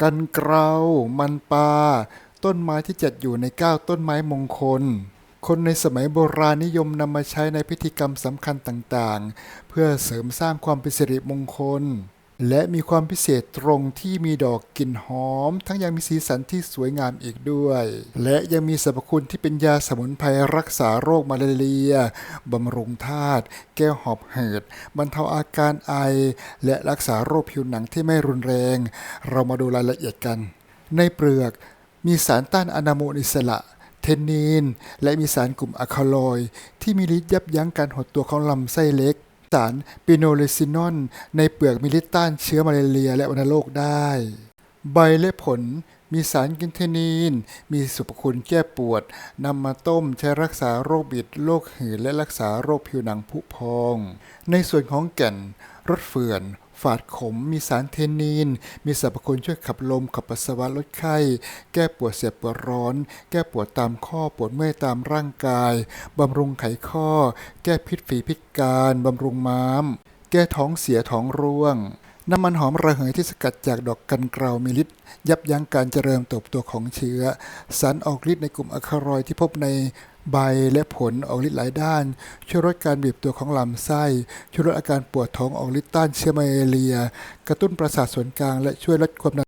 กันเกลามันปลาต้นไม้ที่จัดอยู่ในก้าต้นไม้มงคล คนในสมัยโบราณนิยมนำมาใช้ในพิธีกรรมสำคัญต่างๆ เพื่อเสริมสร้างความเป็นสิริมงคล และมีความพิเศษตรงที่มีดอกกลิ่นหอม ทั้งยังมีสีสันที่สวยงามอีกด้วย และยังมีสรรพคุณที่เป็นยาสมุนไพรรักษาโรคมาลาเรียบำรุงธาตุแก้หอบหืดบรรเทาอาการไอ และรักษาโรคผิวหนังที่ไม่รุนแรง เรามาดูรายละเอียดกัน ในเปลือกมีสารต้านอนุมูลอิสระเทนนีน และมีสารกลุ่มอะคาลอย ที่มีฤทธิ์ยับยั้งการหดตัวของลำไส้เล็ก สารปิโนเลซินอน ในเปลือกมีฤทธิ์ต้านเชื้อมาเรียและวัณโรคได้ ใบและผลมีสารกินเทนีน มีสุขคุณแก้ปวด นำมาต้มใช้รักษาโรคบิด โรคหืดและรักษาโรคผิวหนังผุพอง ในส่วนของแก่น รสเฟื่อน ฝาดขม มีสารเทนีน มีสรรพคุณช่วยขับลม ขับปัสสาวะลดไข้ แก้ปวดเสียบปวดร้อน แก้ปวดตามข้อปวดเมื่อยตามร่างกายบำรุงไขข้อ แก้พิษฝีพิษการบำรุงม้าม แก้ท้องเสียท้องร่วง น้ำมันหอมระเหยที่สกัดจากดอกกันเกลามีฤทธิ์ยับยั้งการเจริญเติบโตของเชื้อ สารออกฤทธิ์ในกลุ่มอะคารอยที่พบในใบและผลออกฤทธิ์หลายด้าน ช่วยลดการบีบตัวของลำไส้ ช่วยลดอาการปวดท้องออกฤทธิ์ต้านเชื้อมาเรีย กระตุ้นประสาทส่วนกลางและช่วยลดความดัน